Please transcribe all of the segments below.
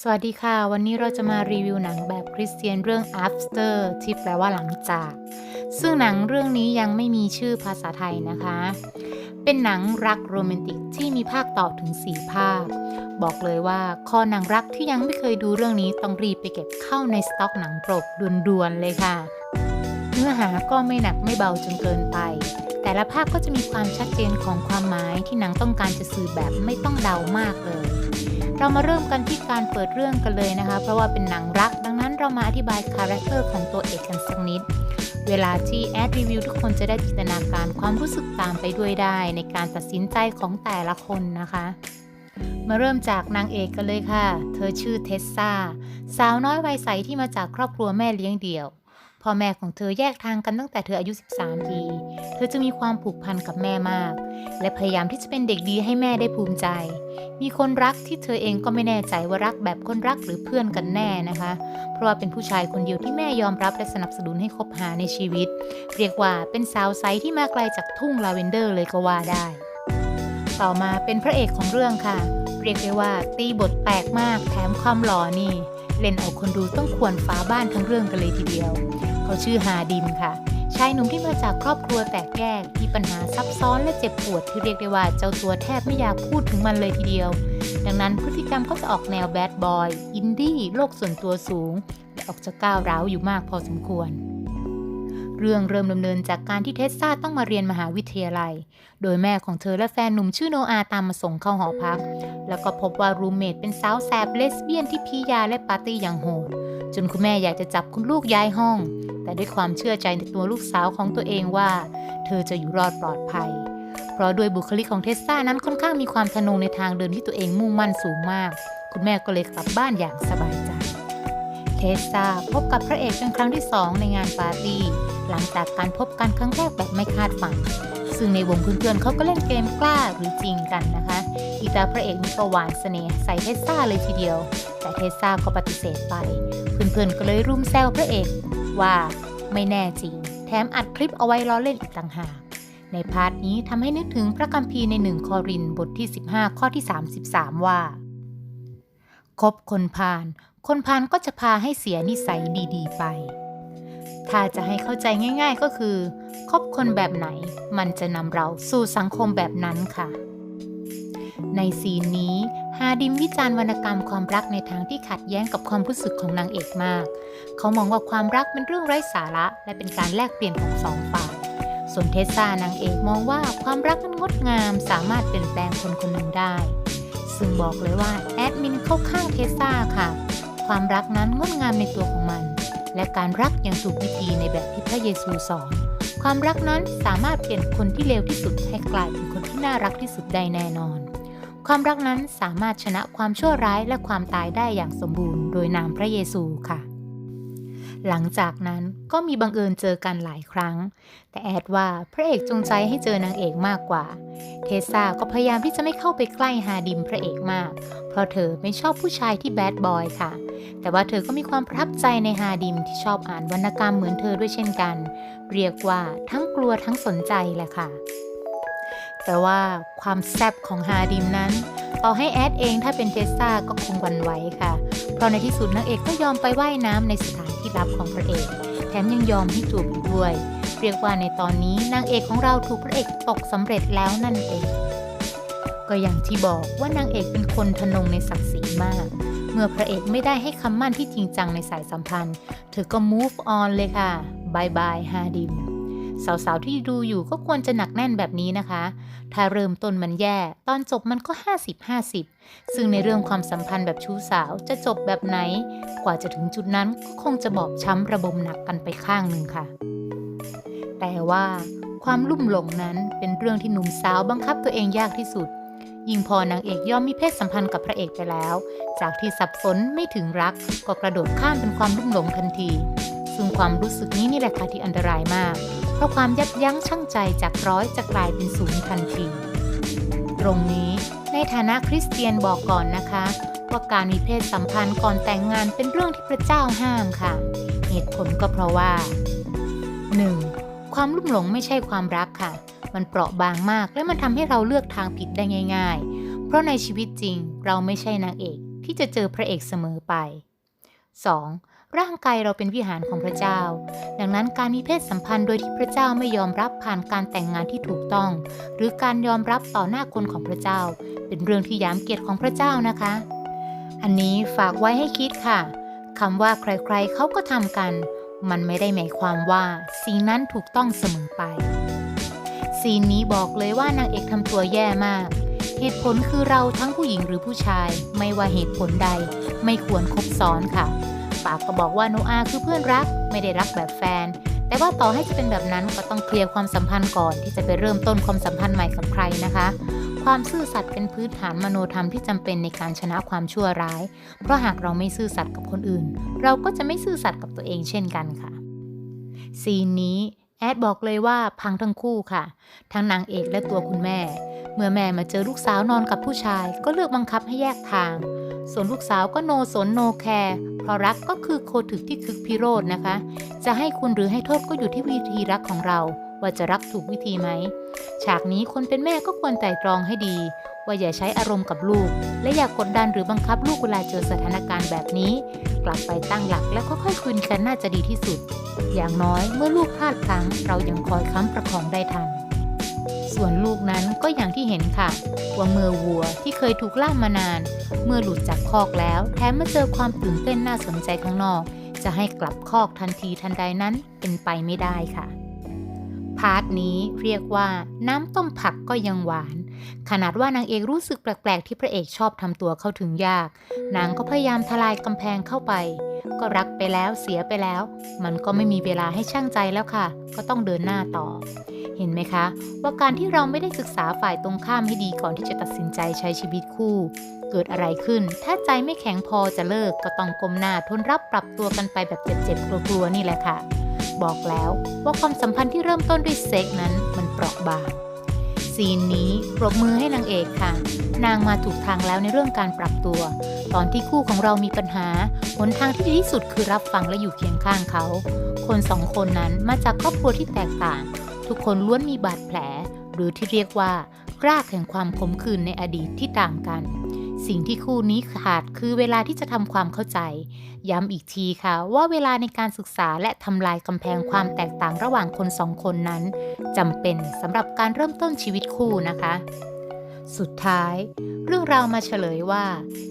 สวัสดีค่ะ วันนี้เราจะมารีวิวหนังแบบคริสเตียนเรื่อง after ที่แปลว่าหลังจาก ซึ่งหนังเรื่องนี้ยังไม่มีชื่อภาษาไทยนะคะ เป็นหนังรักโรแมนติกที่มีภาคต่อถึง 4 ภาค บอกเลยว่าคอหนังรักที่ยังไม่เคยดูเรื่องนี้ต้องรีบไปเก็บเข้าในสต็อกหนังปรดด่วนๆเลยค่ะ เนื้อหาก็ไม่หนักไม่เบาจนเกินไป แต่ละภาคก็จะมีความชัดเจนของความหมายที่หนังต้องการจะสื่อแบบไม่ต้องเดามากเลย เรามาเริ่มกันที่การเปิดเรื่องกันเลยนะคะ เพราะว่าเป็นหนังรัก ดังนั้นเรามาอธิบายคาแรคเตอร์ของตัวเอกกันสักนิด เวลาที่แอดรีวิวทุกคนจะได้จินตนาการความรู้สึกตามไปด้วยได้ ในการตัดสินใจของแต่ละคนนะคะมาเริ่มจากนางเอกกันเลยค่ะ เธอชื่อเทสซาสาวน้อยวัยใสที่มาจากครอบครัวแม่เลี้ยงเดี่ยว พ่อแม่ของเธอแยกทางกันตั้งแต่เธออายุ 13 ปี เธอจะมีความผูกพันกับแม่มาก และพยายามที่จะเป็นเด็กดีให้แม่ได้ภูมิใจ มีคนรักที่เธอเองก็ไม่แน่ใจว่ารักแบบคนรักหรือเพื่อนกันแน่นะคะ เพราะว่าเป็นผู้ชายคนเดียวที่แม่ยอมรับและสนับสนุนให้คบหาในชีวิต เรียกว่าเป็นสาวไซส์ที่มาไกลจากทุ่งลาเวนเดอร์เลยก็ว่าได้ ต่อมาเป็นพระเอกของเรื่องค่ะ เรียกได้ว่าตีบทแตกมากแถมความหล่อนี่เล่นเอาคนดูต้องควรฟ้าบ้านทั้งเรื่องกันเลยทีเดียว เขาชื่อฮาดิมค่ะ ชายหนุ่มที่มาจากครอบครัวแตกแยกที่ปัญหาซับซ้อนและเจ็บปวดที่เรียกได้ว่าเจ้าตัวแทบไม่อยากพูดถึงมันเลยทีเดียว ดังนั้นพฤติกรรมก็จะออกแนวแบดบอย อินดี้ โลกส่วนตัวสูง และออกจะก้าวร้าวอยู่มากพอสมควรเรื่องเริ่มดำเนินจากการที่เทสซาต้องมาเรียนมหาวิทยาลัย โดยแม่ของเธอและแฟนหนุ่มชื่อโนอาตามมาส่งเข้าหอพัก แล้วก็พบว่ารูมเมทเป็นสาวแสบเลสเบี้ยนที่พียาและปาร์ตี้อย่างโหด จนคุณแม่อยากจะจับคุณลูกย้ายห้อง แต่ด้วยความเชื่อใจในตัวลูกสาวของตัวเองว่า เธอจะอยู่รอดปลอดภัย เพราะด้วยบุคลิกของเทสซานั้นค่อนข้างมีความทะนงในทางเดินที่ตัวเองมุ่งมั่นสูงมาก คุณแม่ก็เลยกลับบ้านอย่างสบายใจ เทสซาพบกับพระเอกเป็นครั้งที่สองในงานปาร์ตี้หลังจากการพบกันครั้งแรกแบบไม่คาดฝัน ซึ่งในวงเพื่อนๆเขาก็เล่นเกมกล้าหรือจริงกันนะคะอีตาพระเอกนี่ก็หวานเสน่ห์ใส่เทสซาเลยทีเดียว แต่เทสซาก็ปฏิเสธไป เพื่อนๆก็เลยรุมแซวพระเอกว่าไม่แน่จริง แถมอัดคลิปเอาไว้ล้อเล่นอีกต่างหากในพาร์ทนี้ทำให้นึกถึงพระคัมภีร์ในหนึ่งคอรินบทที่ 15 ข้อที่ 33 ว่า คบคนพาลคนพาลก็จะพาให้เสียนิสัยดีๆไป ถ้าจะให้เข้าใจง่าย ๆก็คือ คบคนแบบไหน มันจะนำเราสู่สังคมแบบนั้นค่ะ ในซีนนี้ฮาดิมวิจารณ์วรรณกรรมความรักในทางที่ขัดแย้งกับความรู้สึกของนางเอกมาก เขามองว่าความรักเป็นเรื่องไร้สาระ และเป็นการแลกเปลี่ยนของสองฝ่ายส่วนเทสซานางเอกมองว่าความรักนั้นงดงามสามารถเปลี่ยนแปลงคนคนหนึ่งได้ ซึ่งบอกเลยว่าแอดมินเข้าข้างเทสซาค่ะ ความรักนั้นงดงามในตัวของมัน และการรักอย่างถูกวิธีในแบบที่พระเยซูสอน ความรักนั้นสามารถเปลี่ยนคนที่เลวที่สุดให้กลายเป็นคนที่น่ารักที่สุดได้แน่นอน ความรักนั้นสามารถชนะความชั่วร้ายและความตายได้อย่างสมบูรณ์ โดยนามพระเยซูค่ะ หลังจากนั้นก็มีบังเอิญเจอกันหลายครั้ง แต่แอดว่าพระเอกจงใจให้เจอนางเอกมากกว่า เทสซาก็พยายามที่จะไม่เข้าไปใกล้ฮาดิมพระเอกมาก เพราะเธอไม่ชอบผู้ชายที่แบดบอยค่ะ แต่ว่าเธอก็มีความประทับใจในฮาดิมที่ชอบอ่านวรรณกรรมเหมือนเธอด้วยเช่นกัน เรียกว่าทั้งกลัวทั้งสนใจแหละค่ะ แต่ว่าความแซบของฮาดิมนั้น ต่อให้แอดเองถ้าเป็นเทสซาก็คงวันไหวค่ะ เพราะในที่สุดนางเอกก็ยอมไปว่ายน้ำในสถานที่ลับของพระเอก แถมยังยอมให้จูบด้วย เรียกว่าในตอนนี้นางเอกของเราถูกพระเอกตกสำเร็จแล้วนั่นเอง ก็อย่างที่บอกว่านางเอกเป็นคนทะนงในศักดิ์ศรีมาก เมื่อพระเอกไม่ได้ให้คำมั่นที่จริงจังในสายสัมพันธ์ เธอก็ move on เลยค่ะบายบายฮาดิม สาวๆที่ดูอยู่ก็ควรจะหนักแน่นแบบนี้นะคะ ถ้าเริ่มต้นมันแย่ ตอนจบมันก็ 50-50 ซึ่งในเรื่องความสัมพันธ์แบบชู้สาวจะจบแบบไหน กว่าจะถึงจุดนั้นก็คงจะบอบช้ำระบมหนักกันไปข้างหนึ่งค่ะ แต่ว่าความลุ่มหลงนั้นเป็นเรื่องที่หนุ่มสาวบังคับตัวเองยากที่สุด ยิ่งพอนางเอกยอมมีเพศสัมพันธ์กับพระเอกไปแล้ว จากที่สับสนไม่ถึงรัก ก็กระโดดข้ามเป็นความลุ่มหลงทันทีซึ่งความรู้สึกนี้นี่แหละค่ะที่อันตรายมาก ราะความยับยั้งชั่งใจจากร้อยจะกลายเป็นศูนย์ทันทีตรงนี้ในฐานะคริสเตียนบอกก่อนนะคะ ว่าการมีเพศสัมพันธ์ก่อนแต่งงานเป็นเรื่องที่พระเจ้าห้ามค่ะ เหตุผลก็เพราะว่า 1. ความลุ่มหลงไม่ใช่ความรักค่ะ มันเปราะบางมากและมันทำให้เราเลือกทางผิดได้ง่าย ๆ เพราะในชีวิตจริงเราไม่ใช่นางเอกที่จะเจอพระเอกเสมอไป 2. ร่างกายเราเป็นวิหารของพระเจ้า ดังนั้นการมีเพศสัมพันธ์โดยที่พระเจ้าไม่ยอมรับผ่านการแต่งงานที่ถูกต้อง หรือการยอมรับต่อหน้าคนของพระเจ้า เป็นเรื่องที่ยามเกียรติของพระเจ้านะคะ อันนี้ฝากไว้ให้คิดค่ะคำว่าใครๆเขาก็ทำกัน มันไม่ได้หมายความว่าสิ่งนั้นถูกต้องเสมอไปซีนนี้บอกเลยว่านางเอกทำตัวแย่มาก เหตุผลคือเราทั้งผู้หญิงหรือผู้ชาย ไม่ว่าเหตุผลใด ไม่ควรคบซ้อนค่ะ ปากก็บอกว่าโนอาคือเพื่อนรักไม่ได้รักแบบแฟน แต่ว่าต่อให้จะเป็นแบบนั้นก็ต้องเคลียร์ความสัมพันธ์ก่อนที่จะไปเริ่มต้นความสัมพันธ์ใหม่กับใครนะคะ ความซื่อสัตย์เป็นพื้นฐานมโนธรรมที่จำเป็นในการชนะความชั่วร้าย เพราะหากเราไม่ซื่อสัตย์กับคนอื่น เราก็จะไม่ซื่อสัตย์กับตัวเองเช่นกันค่ะ ซีนนี้แอดบอกเลยว่าพังทั้งคู่ค่ะ ทั้งนางเอกและตัวคุณแม่ เมื่อแม่มาเจอลูกสาวนอนกับผู้ชายก็เลือกบังคับให้แยกทาง ส่วนลูกสาวก็โนสนโนแคร์เพราะรักก็คือโคถึกที่คึกพิโรธนะคะ จะให้คุณหรือให้โทษก็อยู่ที่วิธีรักของเรา ว่าจะรักถูกวิธีไหม ฉากนี้คนเป็นแม่ก็ควรไตร่ตรองให้ดี ว่าอย่าใช้อารมณ์กับลูก และอย่ากกดดันหรือบังคับลูกเวลาเจอสถานการณ์แบบนี้ กลับไปตั้งหลักแล้วค่อยๆคุยกันน่าจะดีที่สุด อย่างน้อยเมื่อลูกพลาดพลั้งเรายังคอยค้ำประคองได้ทัน ส่วนลูกนั้นก็อย่างที่เห็นค่ะ ว่าเมื่อวัวที่เคยถูกล่ามมานาน เมื่อหลุดจากคอกแล้ว แถมมาเจอความตื่นเต้นน่าสนใจข้างนอก จะให้กลับคอกทันทีทันใดนั้นเป็นไปไม่ได้ค่ะ พาร์ทนี้เรียกว่าน้ำต้มผักก็ยังหวาน ขนาดว่านางเอกรู้สึกแปลกๆ ที่พระเอกชอบทำตัวเข้าถึงยาก นางก็พยายามทลายกำแพงเข้าไป ก็รักไปแล้วเสียไปแล้ว มันก็ไม่มีเวลาให้ช่างใจแล้วค่ะ ก็ต้องเดินหน้าต่อ เห็นไหมคะ ว่าการที่เราไม่ได้ศึกษาฝ่ายตรงข้ามให้ดีก่อนที่จะตัดสินใจใช้ชีวิตคู่ เกิดอะไรขึ้น ถ้าใจไม่แข็งพอจะเลิกก็ต้องก้มหน้าทนรับปรับตัวกันไปแบบเจ็บๆกลัวๆนี่แหละค่ะ บอกแล้วว่าความสัมพันธ์ที่เริ่มต้นด้วยเซ็กนั้นมันเปราะบางซีนนี้ปรบมือให้นางเอกค่ะ นางมาถูกทางแล้วในเรื่องการปรับตัว ตอนที่คู่ของเรามีปัญหาหนทางที่ดีที่สุดคือรับฟังและอยู่เคียงข้างเขา คนสองคนนั้นมาจากครอบครัวที่แตกต่าง ทุกคนล้วนมีบาดแผล หรือที่เรียกว่า รากแห่งความขมขื่นในอดีตที่ต่างกัน สิ่งที่คู่นี้ขาดคือเวลาที่จะทำความเข้าใจ ย้ำอีกทีค่ะว่าเวลาในการศึกษาและทำลายกำแพงความแตกต่างระหว่างคนสองคนนั้นจำเป็นสำหรับการเริ่มต้นชีวิตคู่นะคะ สุดท้าย เรื่องราวมาเฉลยว่า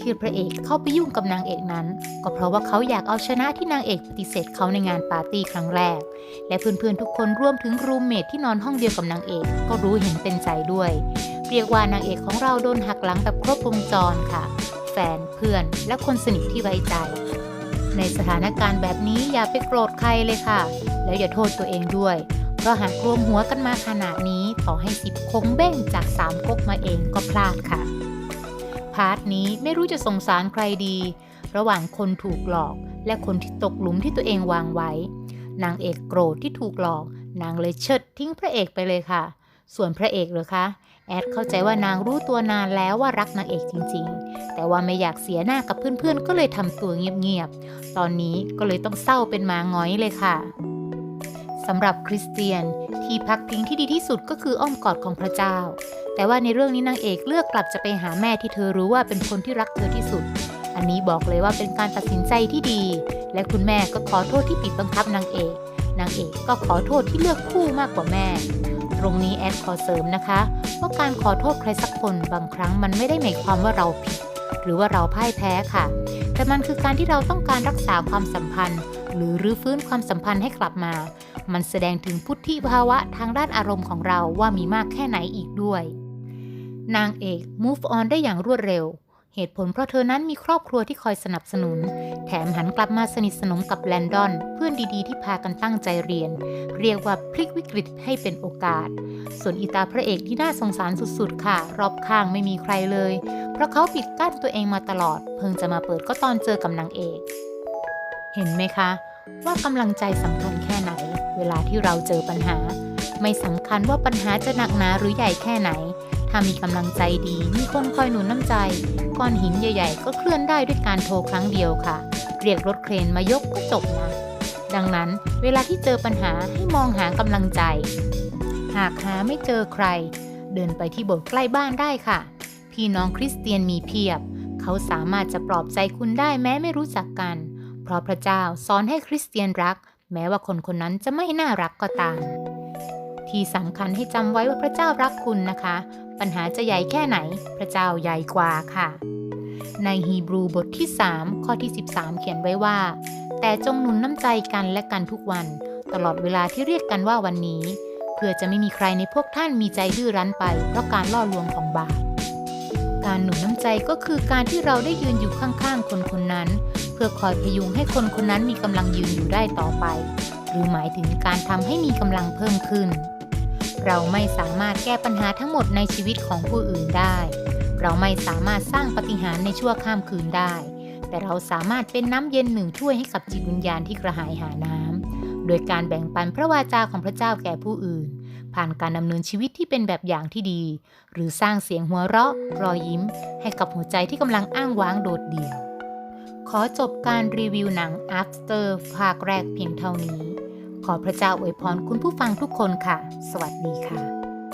ที่พระเอกเข้าไปยุ่งกับนางเอกนั้น ก็เพราะว่าเขาอยากเอาชนะที่นางเอกปฏิเสธเขาในงานปาร์ตี้ครั้งแรก และเพื่อนๆทุกคนรวมถึงรูมเมทที่นอนห้องเดียวกับนางเอกก็รู้เห็นเป็นใจด้วย เรียกว่านางเอกของเราโดนหักหลังแบบครบวงจรค่ะ แฟนเพื่อนและคนสนิทที่ไว้ใจ ในสถานการณ์แบบนี้อย่าไปโกรธใครเลยค่ะ แล้วอย่าโทษตัวเองด้วย เพราะหากรวมหัวกันมาขนาดนี้ต่อให้สิบคงเบ้งจากสามก๊กมาเองก็พลาดค่ะ พาร์ทนี้ไม่รู้จะสงสารใครดี ระหว่างคนถูกหลอกและคนที่ตกหลุมที่ตัวเองวางไว้ นางเอกโกรธที่ถูกหลอก นางเลยเชิดทิ้งพระเอกไปเลยค่ะ ส่วนพระเอกเหรอคะแอดเข้าใจว่านางรู้ตัวนานแล้วว่ารักนางเอกจริงๆ แต่ว่าไม่อยากเสียหน้ากับเพื่อนๆ ก็เลยทำตัวเงียบๆ ตอนนี้ก็เลยต้องเศร้าเป็นหมาง้อยเลยค่ะ สำหรับคริสเตียนที่พักพิงที่ดีที่สุดก็คืออ้อมกอดของพระเจ้า แต่ว่าในเรื่องนี้นางเอกเลือกกลับจะไปหาแม่ที่เธอรู้ว่าเป็นคนที่รักเธอที่สุด อันนี้บอกเลยว่าเป็นการตัดสินใจที่ดี และคุณแม่ก็ขอโทษที่ปิดบังคับนางเอก นางเอกก็ขอโทษที่เลือกคู่มากกว่าแม่ ตรงนี้แอดขอเสริมนะคะว่าการขอโทษใครสักคนบางครั้งมันไม่ได้หมายความว่าเราผิด หรือว่าเราพ่ายแพ้ค่ะ แต่มันคือการที่เราต้องการรักษาความสัมพันธ์ หรือรื้อฟื้นความสัมพันธ์ให้กลับมา มันแสดงถึงพุทธิภาวะทางด้านอารมณ์ของเราว่ามีมากแค่ไหนอีกด้วย นางเอก move on ได้อย่างรวดเร็ว เหตุผลเพราะเธอนั้นมีครอบครัวที่คอยสนับสนุน แถมหันกลับมาสนิทสนมกับแลนดอน เพื่อนดีๆที่พากันตั้งใจเรียน เรียกว่าพลิกวิกฤตให้เป็นโอกาส ส่วนอีตาพระเอกที่น่าสงสารสุดๆ ค่ะ รอบข้างไม่มีใครเลย เพราะเขาปิดกั้นตัวเองมาตลอด เพิ่งจะมาเปิดก็ตอนเจอกับนางเอก เห็นไหมคะ ว่ากำลังใจสำคัญแค่ไหน เวลาที่เราเจอปัญหา ไม่สำคัญว่าปัญหาจะหนักหนาหรือใหญ่แค่ไหน ถ้ามีกำลังใจดีมีคนคอยหนุนน้ำใจก้อนหินใหญ่ ๆ ก็เคลื่อนได้ด้วยการโทรครั้งเดียวค่ะ เรียกรถเครนมายกก็จบนะดังนั้นเวลาที่เจอปัญหาให้มองหากำลังใจ หากหาไม่เจอใคร เดินไปที่โบสถ์ใกล้บ้านได้ค่ะ พี่น้องคริสเตียนมีเพียบเเขาสามารถจะปลอบใจคุณได้แม้ไม่รู้จักกัน เพราะพระเจ้าสอนให้คริสเตียนรัก แม้ว่าคนคนนั้นจะไม่น่ารักก็ตาม ที่สำคัญให้จำไว้ว่าพระเจ้ารักคุณนะคะ ปัญหาจะใหญ่แค่ไหน พระเจ้าใหญ่กว่าค่ะ ในฮีบรูบทที่ 3 ข้อที่ 13 เขียนไว้ว่า แต่จงหนุนน้ำใจกันและกันทุกวัน ตลอดเวลาที่เรียกกันว่าวันนี้ เพื่อจะไม่มีใครในพวกท่านมีใจดื้อรั้นไป เพราะการล่อลวงของบาปการหนุนน้ำใจก็คือการที่เราได้ยืนอยู่ข้างๆ คนคนนั้น เพื่อคอยพยุงให้คนคนนั้นมีกำลังยืนอยู่ได้ต่อไป หรือหมายถึงการทำให้มีกำลังเพิ่มขึ้น เราไม่สามารถแก้ปัญหาทั้งหมดในชีวิตของผู้อื่นได้ เราไม่สามารถสร้างปฏิหารในชั่วข้ามคืนได้ แต่เราสามารถเป็นน้ำเย็นหนึ่งถ้วยให้กับจิตวิญญาณที่กระหายหาน้ำโดยการแบ่งปันพระวาจาของพระเจ้าแก่ผู้อื่น ผ่านการดำเนินชีวิตที่เป็นแบบอย่างที่ดี หรือสร้างเสียงหัวเราะ รอยยิ้ม ให้กับหัวใจที่กำลังอ้างว้างโดดเดี่ยว ขอจบการรีวิวหนัง After ภาคแรกเพียงเท่านี้ ขอพระเจ้าอวยพรคุณผู้ฟังทุกคนค่ะ สวัสดีค่ะ